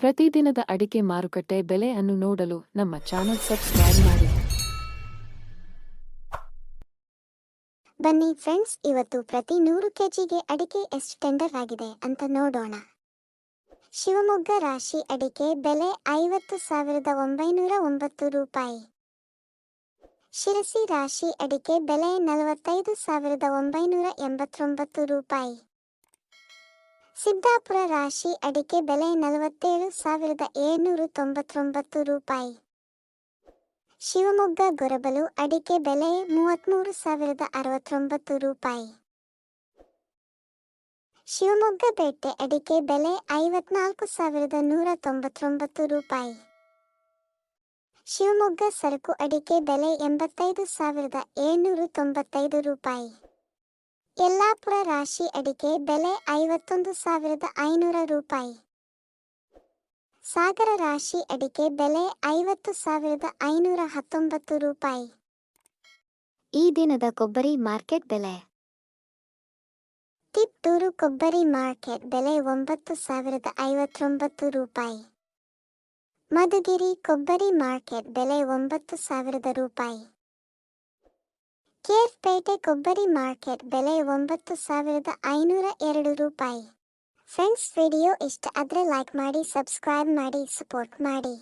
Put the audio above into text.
ಪ್ರತಿದಿನದ ಅಡಿಕೆ ಮಾರುಕಟ್ಟೆ ಬೆಲೆ ಅನ್ನು ನೋಡಲು ನಮ್ಮ ಚಾನೆಲ್ ಸಬ್ಸ್ಕ್ರೈಬ್ ಮಾಡಿ. ಬನ್ನಿ ಫ್ರೆಂಡ್ಸ್, ಇವತ್ತು ಪ್ರತಿ ನೂರು ಕೆಜಿಗೆ ಅಡಿಕೆ ಎಷ್ಟು ಟೆಂಡರ್ ಆಗಿದೆ ಅಂತ ನೋಡೋಣ. ಶಿವಮೊಗ್ಗ ರಾಶಿ ಅಡಿಕೆ ಬೆಲೆ ಐವತ್ತು ಸಾವಿರದ ಒಂಬೈನೂರ ಒಂಬತ್ತು ರೂಪಾಯಿ. ಶಿರಸಿ ರಾಶಿ ಅಡಿಕೆ ಬೆಲೆ ನಲವತ್ತೈದು ಸಾವಿರದ ಒಂಬೈನೂರ ಎಂಬತ್ತೊಂಬತ್ತು ರೂಪಾಯಿ. ಸಿದ್ದಾಪುರ ರಾಶಿ ಅಡಿಕೆ ಬೆಲೆ ನಲವತ್ತೇಳು ಸಾವಿರದ ಏಳ್ನೂರ ತೊಂಬತ್ತೊಂಬತ್ತು ರೂಪಾಯಿ. ಶಿವಮೊಗ್ಗ ಗೊರಬಲು ಅಡಿಕೆ ಬೆಲೆ ಮೂವತ್ತ್ಮೂರು ಸಾವಿರದ ಅರವತ್ತೊಂಬತ್ತು ರೂಪಾಯಿ. ಶಿವಮೊಗ್ಗ ಪೇಟೆ ಅಡಿಕೆ ಬೆಲೆ ಐವತ್ನಾಲ್ಕು ಸಾವಿರದ ನೂರ ತೊಂಬತ್ತೊಂಬತ್ತು ರೂಪಾಯಿ. ಶಿವಮೊಗ್ಗ ಸರಕು ಅಡಿಕೆ ಬೆಲೆ ಎಂಬತ್ತೈದು ಸಾವಿರದ ಏಳ್ನೂರ ತೊಂಬತ್ತೈದು ರೂಪಾಯಿ. ಯಲ್ಲಾಪುರ ರಾಶಿ ಅಡಿಕೆ ಬೆಲೆ ಐವತ್ತೊಂದು ಸಾವಿರದ ಐನೂರ ರೂಪಾಯಿ. ಸಾಗರ ರಾಶಿ ಅಡಿಕೆ ಬೆಲೆ ಐವತ್ತು ಸಾವಿರದ ಐನೂರ ಹತ್ತೊಂಬತ್ತು ರೂಪಾಯಿ. ಈ ದಿನದ ಕೊಬ್ಬರಿ ಮಾರ್ಕೆಟ್ ಬೆಲೆ. ತಿಪ್ಟೂರು ಕೊಬ್ಬರಿ ಮಾರ್ಕೆಟ್ ಬೆಲೆ ಒಂಬತ್ತು ಸಾವಿರದ ಐವತ್ತೊಂಬತ್ತು ರೂಪಾಯಿ. ಮಧುಗಿರಿ ಕೊಬ್ಬರಿ ಮಾರ್ಕೆಟ್ ಬೆಲೆ ಒಂಬತ್ತು ಸಾವಿರದ ರೂಪಾಯಿ. ಕೇರ್ಪೇಟೆ ಕೊಬ್ಬರಿ ಮಾರ್ಕೆಟ್ ಬೆಲೆ ಒಂಬತ್ತು ಸಾವಿರದ ಐನೂರ ಎರಡು ರೂಪಾಯಿ. ಫ್ರೆಂಡ್ಸ್, ವಿಡಿಯೋ ಇಷ್ಟ ಆದರೆ ಲೈಕ್ ಮಾಡಿ, ಸಬ್ಸ್ಕ್ರೈಬ್ ಮಾಡಿ, ಸಪೋರ್ಟ್ ಮಾಡಿ.